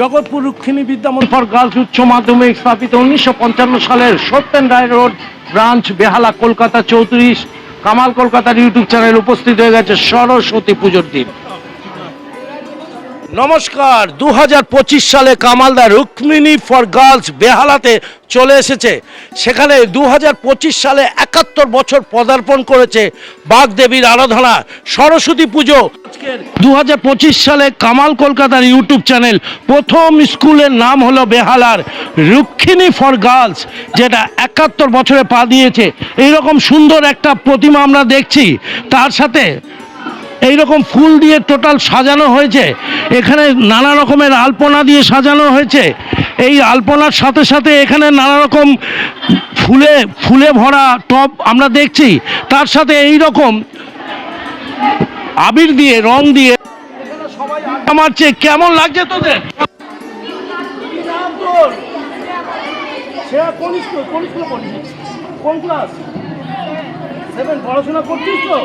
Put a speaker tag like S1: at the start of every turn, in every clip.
S1: Jagatpur Rukmini Vidyamandir for girls উচ্চ মাধ্যমিক স্থাপিত উনিশশো পঞ্চান্ন সালের সত্যেন রায় রোড ব্রাঞ্চ, বেহালা, কলকাতা চৌত্রিশ, কামাল কলকাতার ইউটিউব চ্যানেল উপস্থিত হয়ে গেছে সরস্বতী পুজোর দিন। নমস্কার দু হাজার পঁচিশ সালে কামালদা রুক্মিণী ফর গার্লস বেহালাতে চলে এসেছে। সেখানে দু হাজার পঁচিশ সালে একাত্তর বছর পদার্পণ করেছে বাগদেবীর আরাধনা সরস্বতী পুজো। দু সালে কামাল কলকাতার ইউটিউব চ্যানেল প্রথম স্কুলের নাম হলো বেহালার রুক্মিণী ফর গার্লস, যেটা একাত্তর বছরে পা দিয়েছে। এইরকম সুন্দর একটা প্রতিমা আমরা দেখছি। তার সাথে এই রকম ফুল দিয়ে টোটাল সাজানো হয়েছে। এখানে নানা রকমের আলপনা দিয়ে সাজানো হয়েছে। এই আলপনার সাথে সাথে এখানে নানা রকম ফুলে ফুলে ভরা টব আমরা দেখছি। তার সাথে এই রকম আবির দিয়ে, রং দিয়ে আমার চেয়ে কেমন লাগছে তোদের? কোন ক্লাস সেভেন পড়াশোনা করছিস তো?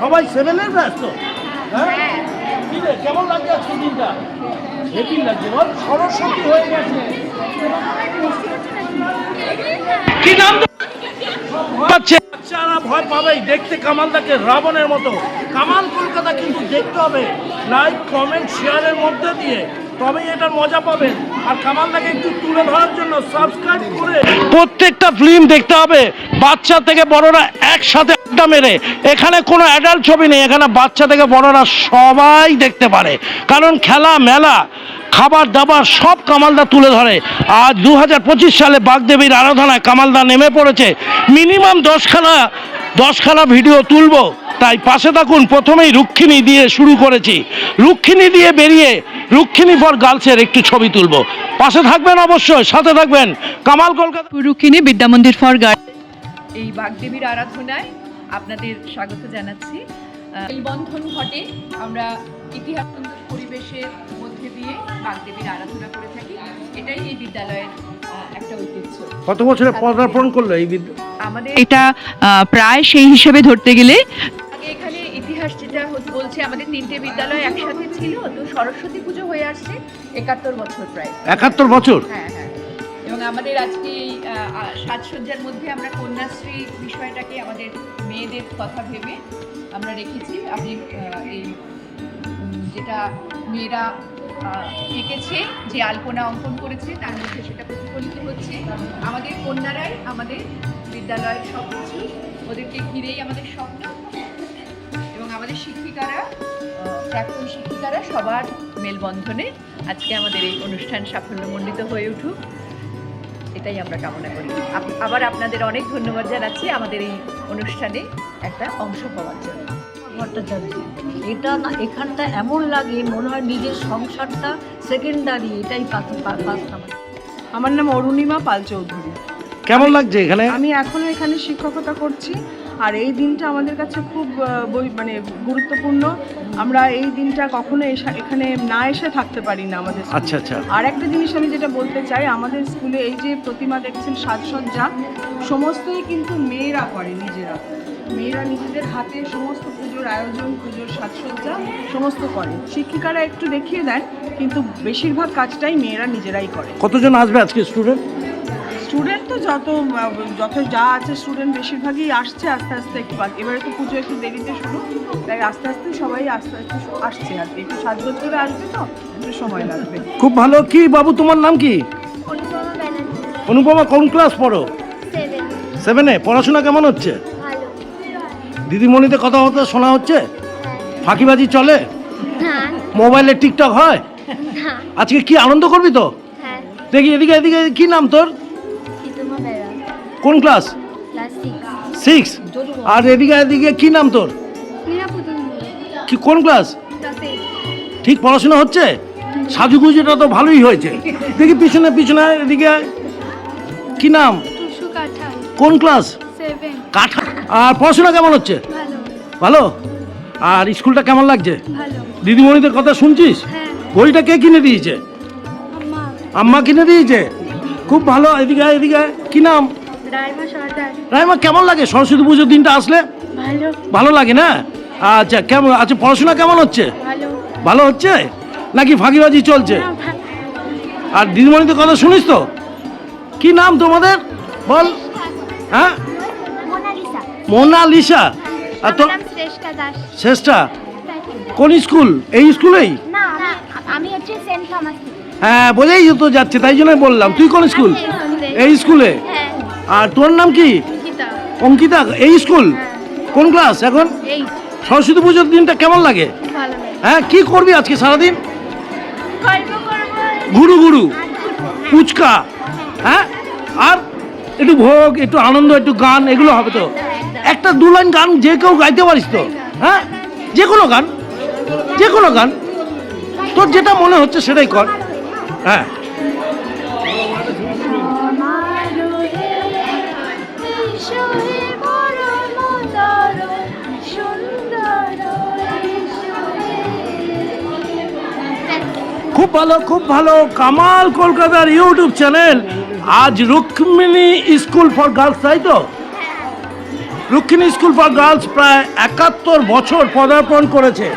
S1: সবাই সেভেনের ব্যাচ তো হ্যাঁ? রে, কেমন লাগছে আজকে দিনটা? হেপি লাগছে বল। সরস্বতী হয়ে গেছে। কি নাম? বাচ্চারা ভয় পাবেই। দেখতে কামালদাকে রাবণের মতো। কামাল কলকাতা কিন্তু দেখতে হবে। লাইক কমেন্ট শেয়ারের মধ্যে দিয়ে। তবেই এটার মজা পাবেন। আর কামালদাকে একটু তুলে ধরার জন্য সাবস্ক্রাইব করে প্রত্যেকটা ফিল্ম দেখতে হবে। বাচ্চা থেকে বড়রা একসাথে আড্ডা মেরে। এখানে কোনো অ্যাডাল্ট ছবি নেই, এখানে বাচ্চা থেকে বড়রা সবাই দেখতে পারে। কারণ খেলা, মেলা, খাবার দাবার সব কামালদা তুলে ধরে। আজ দু সালে বাগদেবীর আরাধনায় কামালদা নেমে পড়েছে। মিনিমাম দশখানা দশখানা ভিডিও তুলবো। তাই পাশে থাকুন প্রথমেই রুক্ষিণী দিয়ে শুরু করেছি। রুক্ষিণী দিয়ে বেরিয়ে রুক্ষিণী ফর গার্লসের একটু ছবি তুলবো। পাশে থাকবেন অবশ্যই সাথে থাকবেন কামাল কলকাতা
S2: রুকিনী বিদ্যা মন্দির ফর গার্ল এই বাগদেবীর আরাধনায় আপনাদের স্বাগত জানাচ্ছি। এই বন্ধন ঘটে। আমরা ইতিহাস পরিবেশের মধ্যে দিয়ে বাগদেবীর আরাধনা করে থাকি। এটাই এই বিদ্যালয়ের একটা ঐতিহ্য
S1: কত বছরে পদার্পণ করল এই বিদ্যা
S2: আমাদের এটা প্রায় সেই হিসেবে ধরতে গেলে ইতিহাস যেটা বলছে আমাদের তিনটে বিদ্যালয় একসাথে ছিল তো সরস্বতী পুজো হয়ে আসছে একাত্তর বছর প্রায়।
S1: একাত্তর বছর?
S2: হ্যাঁ হ্যাঁ। এবং আমাদের আজকে এই সাজসজ্জার মধ্যে আমরা কন্যাশ্রী বিষয়টাকে আমাদের মেয়েদের কথা ভেবে আমরা রেখেছি। আপনি এই যেটা মেয়েরা এঁকেছে যে আলপনা অঙ্কন করেছে তার মধ্যে সেটা প্রতিফলিত হচ্ছে। আমাদের কন্যারাই আমাদের বিদ্যালয়ের সব কিছু ওদেরকে ঘিরেই আমাদের স্বপ্ন। শিক্ষিকারা প্রাক্তন শিক্ষিকারা সবার মেলবন্ধনে আজকে আমাদের এই অনুষ্ঠান সাফল্যমণ্ডিত হয়ে উঠুক। এটাই আমরা কামনা করি। আবার আপনাদের অনেক ধন্যবাদ জানাচ্ছি আমাদের এই অনুষ্ঠানে একটা অংশ পাওয়ার জন্য।
S3: ভট্টাচার্য এটা না এখানটা এমন লাগে মনে হয় নিজের সংসারটা সেকেন্ডারি এটাই আমার।
S4: আমার নাম অরুণিমা পাল চৌধুরী
S1: কেমন লাগছে এখানে?
S4: আমি এখনও এখানে শিক্ষকতা করছি। আর এই দিনটা আমাদের কাছে খুব বই- মানে গুরুত্বপূর্ণ। আমরা এই দিনটা কখনো এখানে না এসে থাকতে পারি না আমাদের।
S1: আচ্ছা আচ্ছা।
S4: আর একটা জিনিস আমি যেটা বলতে চাই আমাদের স্কুলে এই যে প্রতিমা দেখছেন সাজসজ্জা সমস্তই কিন্তু মেয়েরা করে নিজেরা। মেয়েরা নিজেদের হাতে সমস্ত পুজোর আয়োজন পুজোর সাজসজ্জা সমস্ত করে। শিক্ষিকারা একটু দেখিয়ে দেন কিন্তু বেশিরভাগ কাজটাই মেয়েরা নিজেরাই করে।
S1: কতজন আসবে আজকে স্টুডেন্ট?
S4: স্টুডেন্ট তো যত যত যা আছে স্টুডেন্ট বেশিরভাগই আসছে আস্তে আস্তে একটু বাকি এবারে তো পুজো একটু দেরিতে শুরু তাই আস্তে আস্তে সবাই আস্তে আস্তে আসছে আর কি। একটু সাজগোজ করে আসবে তো একটু সময় লাগবে।
S1: খুব ভালো। কি বাবু তোমার নাম কি?
S5: অনুপমা
S1: কোন ক্লাস পড়ো?
S5: সেভেনে
S1: পড়াশোনা কেমন হচ্ছে? দিদিমণিতে কথা কথাবার্তা শোনা হচ্ছে?
S5: হ্যাঁ।
S1: ফাঁকিবাজি চলে?
S5: না।
S1: মোবাইলে টিকটক হয়? আজকে কি আনন্দ করবি তো?
S5: হ্যাঁ।
S1: দেখি এদিকে এদিকে কি নাম তোর? কোন ক্লাস?
S5: সিক্স
S1: আর এদিকে এদিকে কি নাম তোর? কি কোন ক্লাস? ঠিক পড়াশোনা হচ্ছে? সাজুগুজুটা তো ভালোই হয়েছে। দেখি পিছনে পিছনে এদিকে কি নাম? কোন ক্লাস? কাঠা আর পড়াশোনা কেমন হচ্ছে?
S5: ভালো।
S1: আর স্কুলটা কেমন লাগছে? দিদিমণিদের কথা শুনছিস?
S5: হ্যাঁ।
S1: বইটা কে কিনে দিয়েছে?
S5: আম্মা।
S1: কিনে দিয়েছে? খুব ভালো। এদিকে এদিকে কি নাম?
S5: রাইমা
S1: কেমন লাগে? সরস্বতী পুজোর দিনটা আসলে?
S5: ভালো।
S1: ভালো লাগে না? আচ্ছা কেমন? আচ্ছা পড়াশোনা কেমন হচ্ছে?
S5: ভালো।
S1: ভালো হচ্ছে? নাকি ফাঁকিবাজি চলছে? আর দিদিমণিদের কথা শুনিস তো? কি নাম তোমাদের? বল। হ্যাঁ?
S5: মোনালিসা।
S1: মোনালিসা। আর তো
S5: শ্রেষ্ঠা
S1: কোন স্কুল? এই স্কুলেই?
S5: না আমি- আমি হচ্ছে সেন্ট থমাস। থেকে।
S1: হ্যাঁ বোঝাই তো যাচ্ছে তাই জন্য বললাম। তুই কোন স্কুল?
S5: এই স্কুলে। হ্যাঁ
S1: আর তোর নাম কি? অঙ্কিতা। এই স্কুল? কোন ক্লাস এখন? সরস্বতী পুজোর দিনটা কেমন লাগে? হ্যাঁ কি করবি আজকে সারাদিন? ঘুরু
S5: আর
S1: ফুচকা। হ্যাঁ? আর একটু ভোগ একটু আনন্দ একটু গান এগুলো হবে তো? একটা দু লাইন গান যে কেউ গাইতে পারিস তো? হ্যাঁ? যে কোনো গান। যে কোনো গান। তোর যেটা মনে হচ্ছে সেটাই কর। হ্যাঁ। খুব ভালো খুব ভালো। কামাল কলকাতার ইউটিউব চ্যানেল। আজ রুক্মিণী স্কুল ফর গার্লস, তাই তো? রুক্মিণী স্কুল ফর গার্লস প্রায় একাত্তর বছর পদার্পণ করেছে।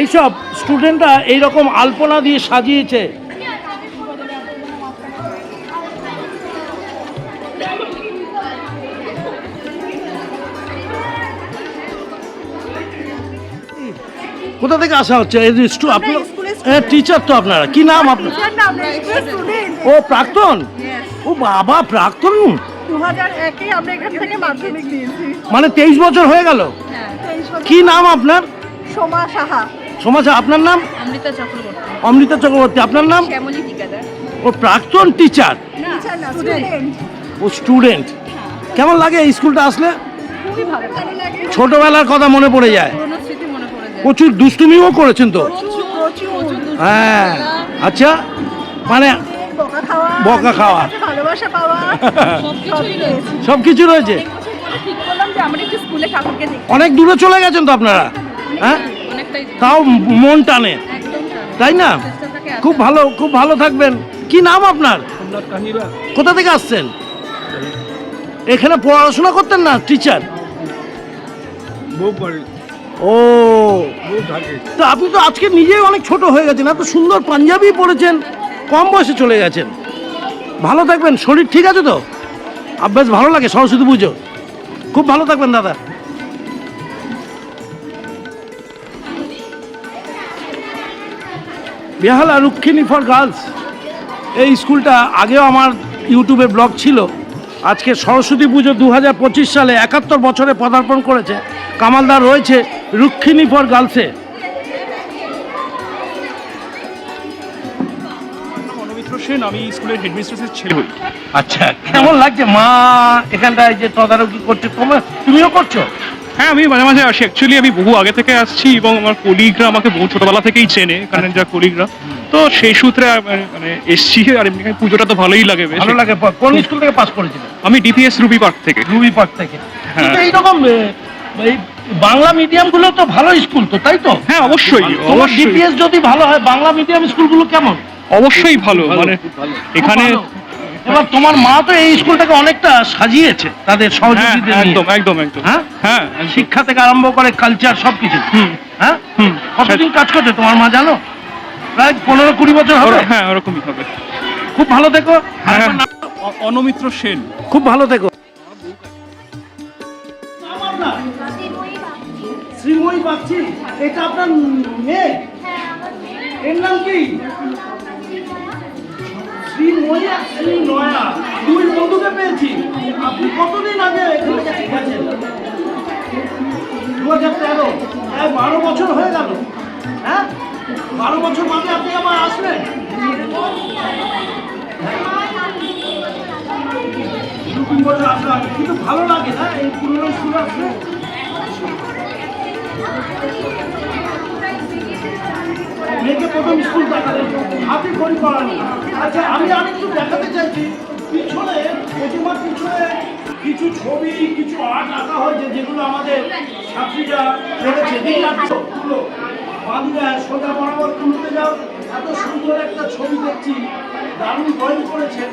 S1: এইসব স্টুডেন্টরা এইরকম আলপনা দিয়ে সাজিয়েছে। কোথা থেকে আসা হচ্ছে? এই আপনার টিচার তো আপনারা। কি নাম আপনার? ও প্রাক্তন? ও বাবা প্রাক্তন?
S4: দু হাজার আমরা এখান থেকে মাধ্যমিক দিয়েছি।
S1: মানে তেইশ বছর হয়ে গেল? কি নাম আপনার?
S4: সোমা সাহা।
S1: সমাজ আপনার নাম?
S2: অমৃতা চক্রবর্তী।
S1: অমৃতা চক্রবর্তী আপনার নাম? ও প্রাক্তন টিচার
S4: টিচার না স্টুডেন্ট
S1: ও স্টুডেন্ট কেমন লাগে স্কুলটা আসলে?
S4: খুবই ভালো ভালো লাগে।
S1: ছোটবেলার কথা মনে পড়ে যায়
S2: পুরোনো স্মৃতি মনে পড়ে যায়
S1: প্রচুর দুষ্টুমিও করেছেন তো? হ্যাঁ। আচ্ছা মানে
S4: বকা খাওয়া
S1: বকা
S4: ভালোবাসা পাওয়া
S1: সব কিছু রয়েছে?
S2: ঠিক করলাম যে আমরা একটু স্কুলে ঠাকুরকে দেখি।
S1: অনেক দূরে চলে গেছেন তো আপনারা? হ্যাঁ? তাও মন টানে। তাই না? খুব ভালো খুব ভালো থাকবেন। কি নাম আপনার? কোথা থেকে আসছেন? এখানে পড়াশোনা করতেন না টিচার? ও। তো আপনি তো আজকে নিজেই অনেক ছোট হয়ে গেছেন, এত সুন্দর পাঞ্জাবি পরেছেন, কম বয়সে চলে গেছেন। ভালো থাকবেন, শরীর ঠিক আছে তো? অভ্যাস ভালো লাগে, সরস্বতী পুজো। খুব ভালো থাকবেন, দাদা। Behala Rukmini for girls. এই স্কুলটা আগেও আমার ইউটিউবে ব্লগ ছিল। আজকে সরস্বতী পুজো দু হাজার পঁচিশ সালে একাত্তর বছরে পদার্পণ করেছে। কামালদার রয়েছে। রুক্ষিণী ফর গার্লসে
S6: সেন আমি স্কুলের হেডমিস্ট্রেসের ছেলে হই।
S1: আচ্ছা কেমন লাগছে? মা এখানটায় যে তদারকি করছে তোমার তুমিও করছ?
S6: হ্যাঁ আমি মাঝে মাঝে আসি। অ্যাকচুয়ালি আমি বহু আগে থেকে আসছি এবং আমার কলিগরা আমাকে বহু ছোটবেলা থেকেই চেনে এখানে যা কলিগরা তো সেই সূত্রে মানে এসছি আর এমনি পুজোটা তো ভালোই লাগে বেশ।
S1: ভালো লাগে। কোন স্কুল থেকে পাস
S6: আমি ডিপিএস রুবি পার্ক থেকে।
S1: রুবি পার্ক থেকে।
S6: হ্যাঁ।
S1: এইরকম এই বাংলা মিডিয়ামগুলো তো ভালো স্কুল তো তাই তো?
S6: হ্যাঁ অবশ্যই
S1: তোমার ডিপিএস যদি ভালো হয় বাংলা মিডিয়াম স্কুলগুলো কেমন?
S6: অবশ্যই ভালো মানে এখানে
S1: খুব ভালো। এবার তোমার মা তো এই স্কুলটাকে অনেকটা সাজিয়েছে তাদের
S6: হ্যাঁ
S1: সহযোগীদের
S6: একদম একদম একদম।
S1: হ্যাঁ?
S6: হ্যাঁ
S1: শিক্ষা থেকে আরম্ভ করে কালচার সবকিছু।
S6: হুম
S1: হ্যাঁ?
S6: হুম
S1: কতদিন কাজ করছে? তোমার মা জানো? প্রায় পনেরো কুড়ি বছর হবে।
S6: হ্যাঁ ওরকমই হবে।
S1: খুব ভালো থেকো।
S6: হ্যাঁ। অনমিত্র সেন।
S1: খুব ভালো থেকো। এটা আপনার মেয়ে? এর নাম কি? শ্রীময়ী আর শ্রীনয়া। দুই বন্ধুকে পেয়েছি। আপনি কতদিন আগে এখানে গেছেন? দু হাজার তেরো। প্রায় বারো বছর হয়ে গেল। হ্যাঁ? বারো বছর বাদে আপনি আবার আসলেন? দু তিন বছর আসলাম। কিন্তু ভালো লাগে না এই পুরোনো স্কুল আসলে? মেয়েকে প্রথম স্কুল দেখালেন হাতে খড়ি পড়ানো আচ্ছা আমি আরেকটু দেখাতে চাইছি। পিছনে প্রতিমার পিছনে কিছু ছবি, কিছু আর্ট আঁকা হয়েছে, যেগুলো আমাদের ছাত্রীরা দেখি আপনি তুলো সোজা বরাবর তুলতে যাও। এত সুন্দর একটা ছবি দেখছি। দারুণ ড্রয়িং করেছেন।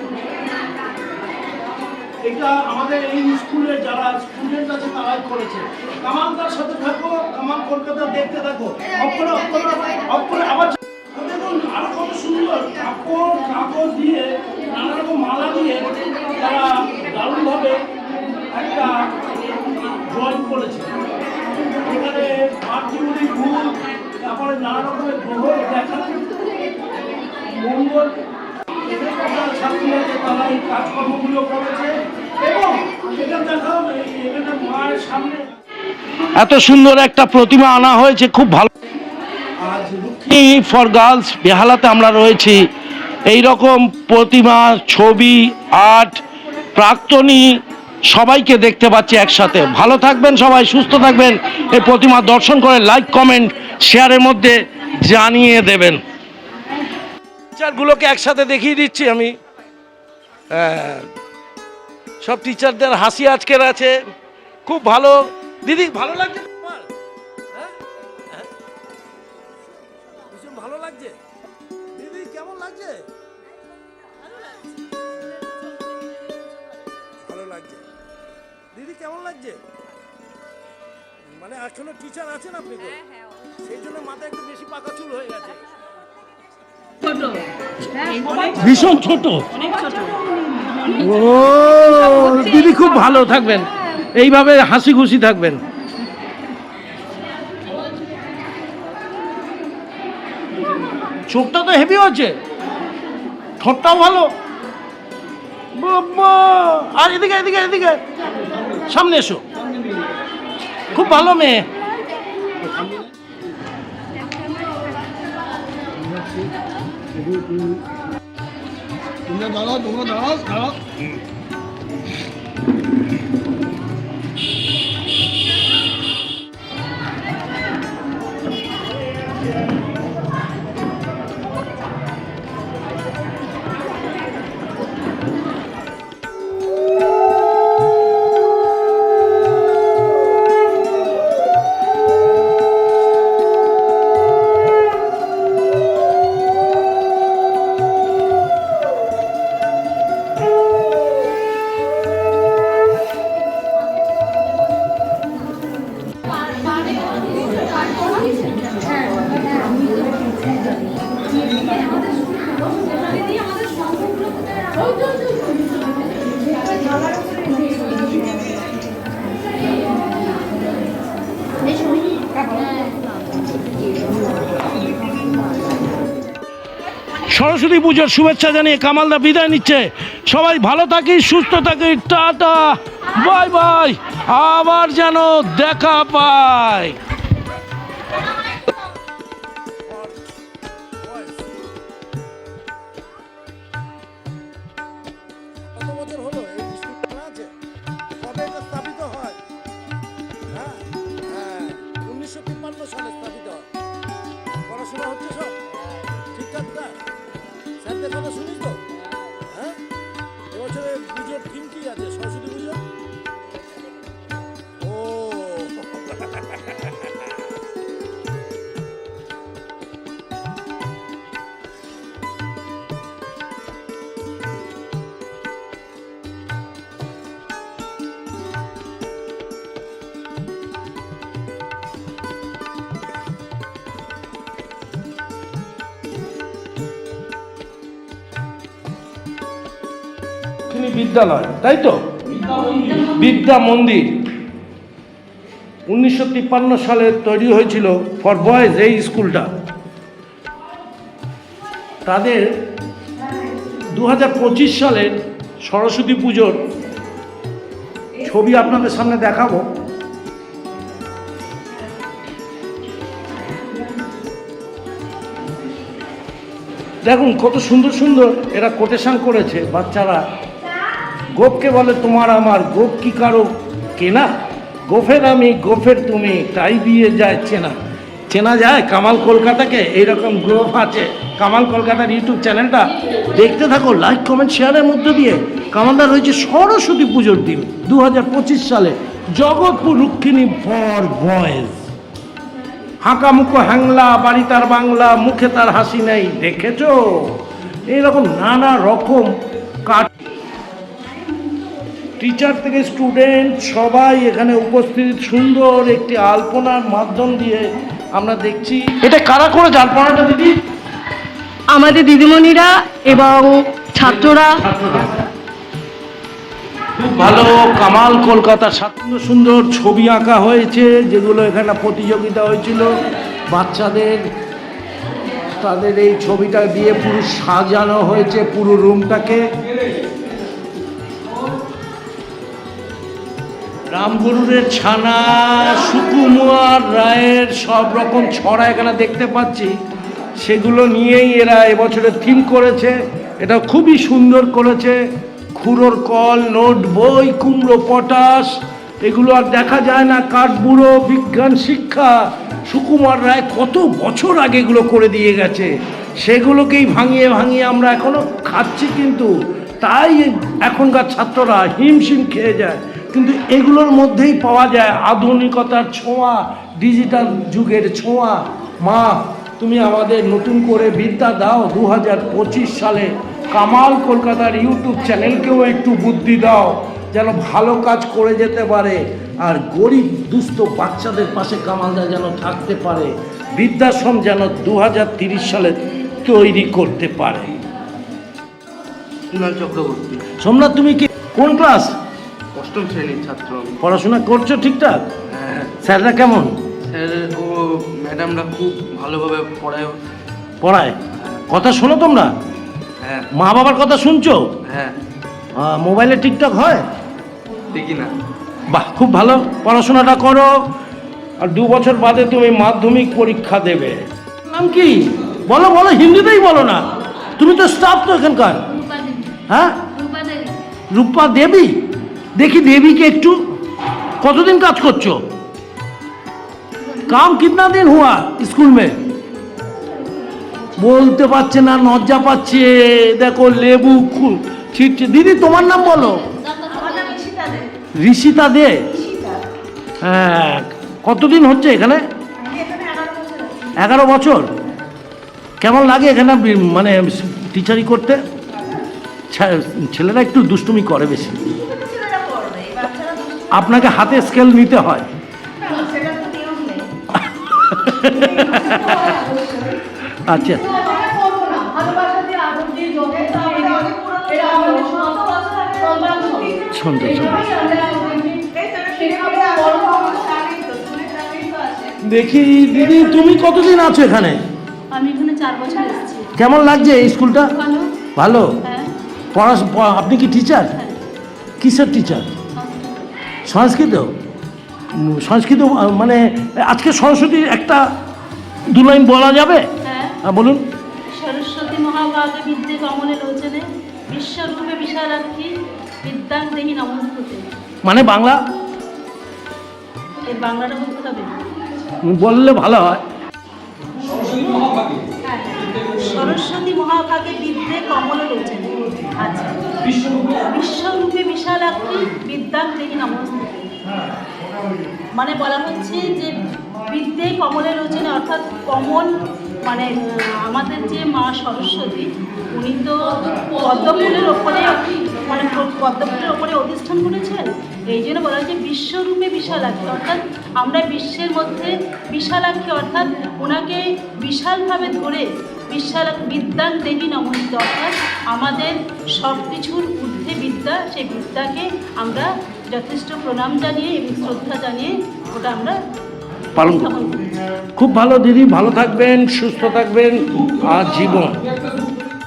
S1: এটা আমাদের এই স্কুলের যারা স্টুডেন্ট আছে তারাই করেছে। কামাল তার সাথে থাকো, কামাল কলকাতা দেখতে থাকো। আবার আরও কত সুন্দর কাপড় কাপড় দিয়ে নানা রকম মালা দিয়ে তারা দারুণভাবে একটা ড্রয়িং করেছে এখানে পার্টিগুলি ফুল তারপরে নানা রকমের গ্রহ দেখা মঙ্গল এখানে যারা ছাত্রী আছে তারা এই কাজকর্মগুলো করেছে এবং এটা দেখা এখানে মায়ের সামনে এত সুন্দর একটা প্রতিমা আনা হয়েছে খুব ভালো। ফর গার্লস বেহালাতে আমরা রয়েছি। এই রকম প্রতিমা ছবি আর্ট প্রাক্তনী সবাইকে দেখতে পাচ্ছি একসাথে। ভালো থাকবেন সবাই সুস্থ থাকবেন। এই প্রতিমা দর্শন করে লাইক কমেন্ট শেয়ারের মধ্যে জানিয়ে দেবেন। টিচারগুলোকে একসাথে দেখিয়ে দিচ্ছি আমি। সব টিচারদের হাসি আজকের আছে। খুব ভালো। দিদি ভালো লাগছে তোমার? হ্যাঁ? হ্যাঁ? ভীষণ ভালো লাগছে। দিদি কেমন লাগছে? ভালো লাগছে। দিদি কেমন লাগছে? মানে টিচার আছেন আপনি তো সেই জন্য মাথায় একটু বেশি পাকা চুল হয়ে গেছে। ভীষণ ছোট। ও দিদি খুব ভালো থাকবেন। এইভাবে হাসি খুশি থাকবেন। চোখটা তো হেভি হচ্ছে ঠোঁটটাও ভালো! আর এদিকে এদিকে এদিকে। সামনে এসো। খুব ভালো মেয়ে। সরস্বতী পুজোর শুভেচ্ছা জানিয়ে কামালদা বিদায় নিচ্ছে। সবাই ভালো থাকি সুস্থ থাকি টাটা, বাই বাই, আবার যেন দেখা পায়। দক্ষিণী বিদ্যালয়, তাই তো? বিদ্যা মন্দির। উনিশশো তিপ্পান্ন সালে তৈরি হয়েছিল ফর বয়েজ এই স্কুলটা। তাদের দু হাজার পঁচিশ সালের সরস্বতী পুজোর ছবি আপনাদের সামনে দেখাবো। দেখুন কত সুন্দর সুন্দর এরা কোটেশন করেছে বাচ্চারা। গোপকে বলে, তোমার আমার গোপ কি কারও কেনা? গোফের আমি গোফের তুমি, তাই দিয়ে যায় চেনা। চেনা যায় কামাল কলকাতাকে, এইরকম গ্রুপ আছে। কামাল কলকাতার ইউটিউব চ্যানেলটা দেখতে থাকো, লাইক, কমেন্ট, শেয়ারের মধ্যে দিয়ে। কামালদার হয়েছে সরস্বতী পুজোর দিন দু হাজার পঁচিশ সালে। Jagatpur Rukmini for boys. হাঁকা মুখো হ্যাংলা, বাড়ি তার বাংলা, মুখে তার হাসি নেই, দেখেছ? এইরকম নানা রকম টিচার থেকে স্টুডেন্ট সবাই এখানে উপস্থিত সুন্দর একটি আলপনার মাধ্যম দিয়ে আমরা দেখছি। এটা কারা করেছে আলপনাটা দিদি?
S3: আমাদের দিদিমণিরা এবং ছাত্ররা।
S1: খুব ভালো কামাল কলকাতার সুন্দর সুন্দর ছবি আঁকা হয়েছে যেগুলো এখানে প্রতিযোগিতা হয়েছিল। বাচ্চাদের তাদের এই ছবিটা দিয়ে পুরো সাজানো হয়েছে পুরো রুমটাকে রামগরুরের ছানা, সুকুমার রায়ের সব রকম ছড়া এখানে দেখতে পাচ্ছি। সেগুলো নিয়েই এরা এবছরে থিম করেছে। এটা খুবই সুন্দর করেছে। খুঁড়োর কল, নোট, বই, কুমড়ো, পটাশ, এগুলো আর দেখা যায় না। কাঠবুড়ো, বিজ্ঞান, শিক্ষা। সুকুমার রায় কত বছর আগে এগুলো করে দিয়ে গেছে। সেগুলোকেই ভাঙিয়ে ভাঙিয়ে আমরা এখনও খাচ্ছি কিন্তু, তাই এখনকার ছাত্ররা হিমশিম খেয়ে যায়। কিন্তু এগুলোর মধ্যেই পাওয়া যায় আধুনিকতার ছোঁয়া ডিজিটাল যুগের ছোঁয়া। মা তুমি আমাদের নতুন করে বিদ্যা দাও দু হাজার পঁচিশ সালে কামাল কলকাতার ইউটিউব চ্যানেলকেও একটু বুদ্ধি দাও যেন ভালো কাজ করে যেতে পারে আর গরিব দুস্থ বাচ্চাদের পাশে কামালদা যেন থাকতে পারে বৃদ্ধাশ্রম যেন দু সালে তৈরি করতে পারে।
S7: চক্রবর্তী।
S1: সোমনাথ তুমি কি কোন ক্লাস?
S7: অষ্টম শ্রেণির ছাত্র আমি।
S1: পড়াশোনা করছ ঠিকঠাক?
S7: হ্যাঁ।
S1: স্যাররা কেমন?
S7: স্যার ও ম্যাডামরা খুব ভালোভাবে পড়ায়।
S1: পড়ায়? কথা শোনো তোমরা।
S7: হ্যাঁ।
S1: মা বাবার কথা শুনছো?
S7: হ্যাঁ।
S1: আহ, মোবাইলে টিকটক হয়?
S7: দেখি না।
S1: বাহ খুব ভালো। পড়াশোনাটা করো। আর দু বছর বাদে তুমি মাধ্যমিক পরীক্ষা দেবে। নাম কি? বলো বলো হিন্দিতেই বলো না। তুমি তো স্টাফ তো এখানকার। হ্যাঁ? রূপা দেবী? দেখি দেবীকে একটু। কতদিন কাজ করছ? কাম কিতনা দিন হুয়া স্কুল মে? বলতে পারছে না নজ্জা পাচ্ছে। দেখো লেবু ছিটছে। দিদি, তোমার নাম বলো? ঋষিতা দে। হ্যাঁ কতদিন হচ্ছে এখানে? এগারো বছর। কেমন লাগে এখানে মানে টিচারি করতে? ছেলেরা একটু দুষ্টুমি করে বেশি। আপনাকে হাতে স্কেল নিতে হয়। আচ্ছা। সুন্দর দেখি দিদি তুমি কতদিন আছো এখানে?
S8: আমি এখানে চার বছর এসেছি।
S1: কেমন লাগছে এই স্কুলটা
S8: ভালো। হ্যাঁ।
S1: পড়া আপনি কি টিচার কিসের টিচার সংস্কৃত? সংস্কৃত মানে আজকে সরস্বতী একটা দু লাইন বলা যাবে?
S8: হ্যাঁ।
S1: বলুন।
S8: সরস্বতী মহাভাগে বিদ্যে কমলে লোচনে বিশ্বরূপে বিশালাক্ষী বিদ্যাং দেহি নমস্তুতে।
S1: মানে বাংলা?
S8: এর বাংলাটা বলতে হবে।
S1: বললে ভালো হয়।
S8: সরস্বতী মহাভাগে বিদ্যে কমলে লোচনে। আচ্ছা। বিশ্বরূপে? বিশালাক্ষী বিদ্যাং দেহি নমস্তুতে মানে বলা হচ্ছে যে বিদ্যে কমলের রচনে অর্থাৎ কমল মানে আমাদের যে মা সরস্বতী উনি তো পদ্মফুলের ওপরে মানে পদ্মফুলের ওপরে অধিষ্ঠান করেছেন। এই জন্য বলা হচ্ছে বিশ্বরূপে বিশালাক্ষী অর্থাৎ আমরা বিশ্বের মধ্যে বিশালাক্ষী অর্থাৎ ওনাকে বিশালভাবে ধরে বিশাল বিদ্যান দেবী নমস্ত। অর্থাৎ আমাদের সব কিছুর ঊর্ধ্বে বিদ্যা সেই বিদ্যাকে আমরা যথেষ্ট প্রণাম জানিয়ে এবং শ্রদ্ধা জানিয়ে ওটা আমরা
S1: পালন করুন
S8: উত্থাপন করি
S1: খুব ভালো দিদি। ভালো থাকবেন সুস্থ থাকবেন। আর জীবন।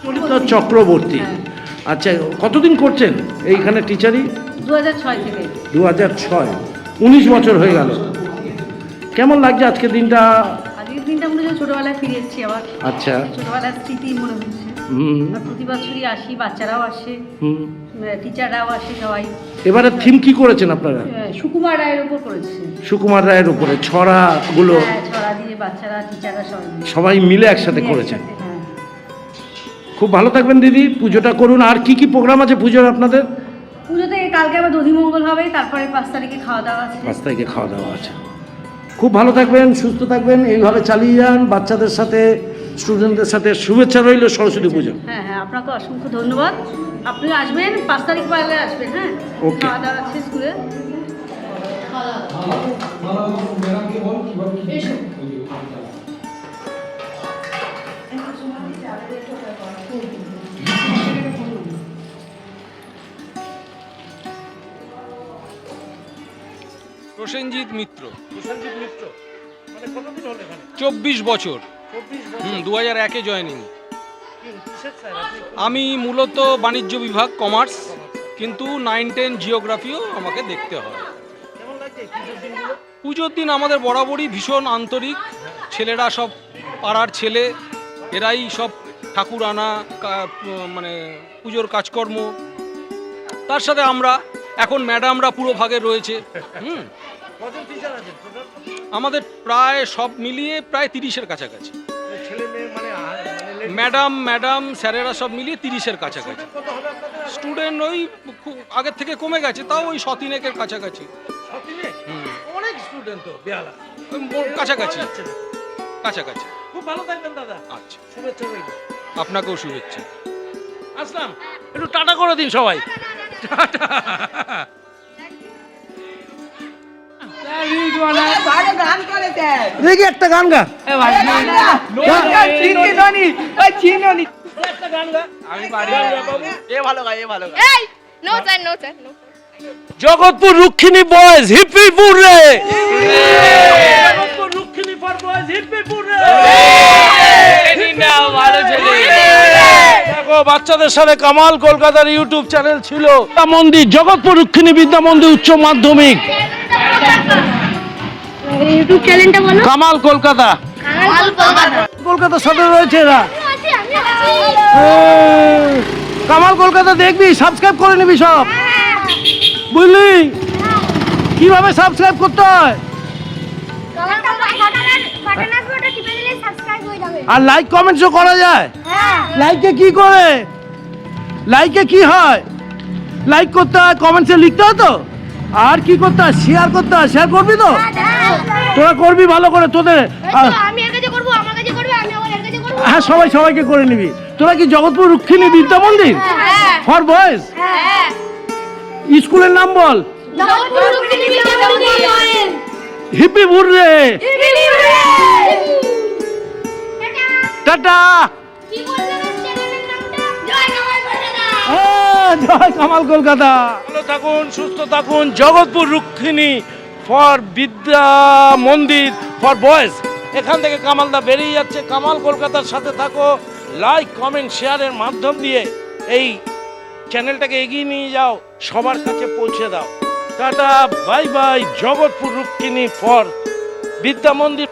S1: চলিত চক্রবর্তী। আচ্ছা কতদিন করছেন এইখানে টিচারই
S3: দু হাজার ছয় থেকে।
S1: দু হাজার ছয়। উনিশ বছর হয়ে গেল। কেমন লাগছে আজকের দিনটা?
S3: আজকের দিনটা মনে হচ্ছে ছোটোবেলায় ফিরে এসেছি আবার
S1: আচ্ছা।
S3: ছোটোবেলার স্মৃতি মনে হচ্ছে।
S1: হুম।
S3: আর প্রতি বছরই আসি বাচ্চারাও আসে
S1: হুম।
S3: টিচাররাও আসে সবাই।
S1: এবারে থিম কি করেছেন আপনারা?
S3: সুকুমার রায়ের উপর করেছে।
S1: সুকুমার রায়ের উপরে ছড়াগুলো।
S3: হ্যাঁ ছড়া দিয়ে বাচ্চারা টিচাররা সবাই মিলে।
S1: সবাই মিলে একসাথে করেছেন।
S3: হ্যাঁ।
S1: খুব ভালো থাকবেন দিদি পুজোটা করুন। আর কি কি প্রোগ্রাম আছে পুজোর আপনাদের?
S3: পুজো থেকে কালকে আবার দধিমঙ্গল হবে তারপরে পাঁচ তারিখে খাওয়া দাওয়া আছে।
S1: পাঁচ তারিখে খাওয়া দাওয়া আছে। খুব ভালো থাকবেন সুস্থ থাকবেন এইভাবে চালিয়ে যান বাচ্চাদের সাথে স্টুডেন্টদের সাথে শুভেচ্ছা রইল সরস্বতী পুজো।
S3: হ্যাঁ হ্যাঁ আপনাকে অসংখ্য ধন্যবাদ। আপনি আসবেন পাঁচ তারিখ পরে আসবেন হ্যাঁ?
S6: Okay.
S3: খাওয়া দাওয়া আছে স্কুলে।
S9: প্রসেনজিৎ মিত্র।
S1: প্রসেনজিৎ মিত্র? মানে কতদিন হলো এখানে?
S9: চব্বিশ বছর। হুম দু হাজার একে জয়েনিং আমি মূলত বাণিজ্য বিভাগ কমার্স কিন্তু নাইন টেন জিওগ্রাফিও আমাকে দেখতে হয়।
S1: পুজোর
S9: দিন আমাদের বরাবরই ভীষণ আন্তরিক। ছেলেরা সব পাড়ার ছেলে এরাই সব ঠাকুর আনা মানে পুজোর কাজকর্ম। তার সাথে আমরা এখন ম্যাডামরা পুরো ভাগে রয়েছে। হুম। আমাদের প্রায় সব মিলিয়ে প্রায় তিরিশের কাছাকাছি? ম্যাডাম ম্যাডাম স্যারেরা সব মিলিয়ে তিরিশের কাছাকাছি। স্টুডেন্ট ওই আগের থেকে কমে গেছে তাও ওই শতিনেকের কাছাকাছি।
S1: সতিনে অনেক স্টুডেন্ট তো বেহালা
S9: কাছাকাছি। কাছাকাছি।
S1: খুব ভালো থাকবেন দাদা।
S9: আচ্ছা।
S1: শুভেচ্ছা রইল।
S9: আপনাকেও শুভেচ্ছা।
S1: আসলাম। একটু টাটা করে দিন সবাই। টাটা দেখি একটা গান গা। জগৎপুর রুক্ষিণী বয়েজ হিপ্পিপুর রে জগৎপুর রুক্ষিণী ফর বয়েজ হিপ্পিপুর রে দেখো বাচ্চাদের সাথে কামাল কলকাতার ইউটিউব চ্যানেল ছিল। মন্দির জগৎপুর রুক্ষিণী বিদ্যা মন্দির উচ্চ মাধ্যমিক।
S5: ইউটিউব চ্যানেলটা বলো।
S1: কামাল কলকাতা।
S5: কামাল কলকাতা।
S1: কলকাতার সাথে রয়েছে এরা। কামাল কলকাতা দেখবি সাবস্ক্রাইব করে নিবি সব। বুঝলি? কীভাবে সাবস্ক্রাইব করতে হয়?
S5: হয়ে
S1: আর লাইক কমেন্টসও করা যায়।
S5: হ্যাঁ।
S1: লাইকে কি করে? লাইকে কি হয়? লাইক করতে হয় কমেন্টসে লিখতে হয় তো? আর কি করতে হয়? শেয়ার করতে হয়? শেয়ার করবি তো? তোরা করবি ভালো করে তোদের হ্যাঁ সবাই সবাইকে করে নিবি। তোরা কি জগৎপুর রুক্ষিণী বিদ্যা মন্দির?
S5: হ্যাঁ
S1: ফর বয়েজ
S5: হ্যাঁ।
S1: স্কুলের নাম বল। হিপি রে টাটা। জয় কামাল কলকাতা। ভালো থাকুন, সুস্থ থাকুন। জগৎপুর রুক্ষিণী ফর বিদ্যা মন্দির ফর বয়েজ এখান থেকে কামালদা বেরিয়ে যাচ্ছে। কামাল কলকাতার সাথে থাকো। লাইক কমেন্ট শেয়ারের মাধ্যম দিয়ে এই চ্যানেলটাকে এগিয়ে নিয়ে যাও। সবার কাছে পৌঁছে দাও। Tata bye bye Jagatpur Rukmini for Vidya Mandir.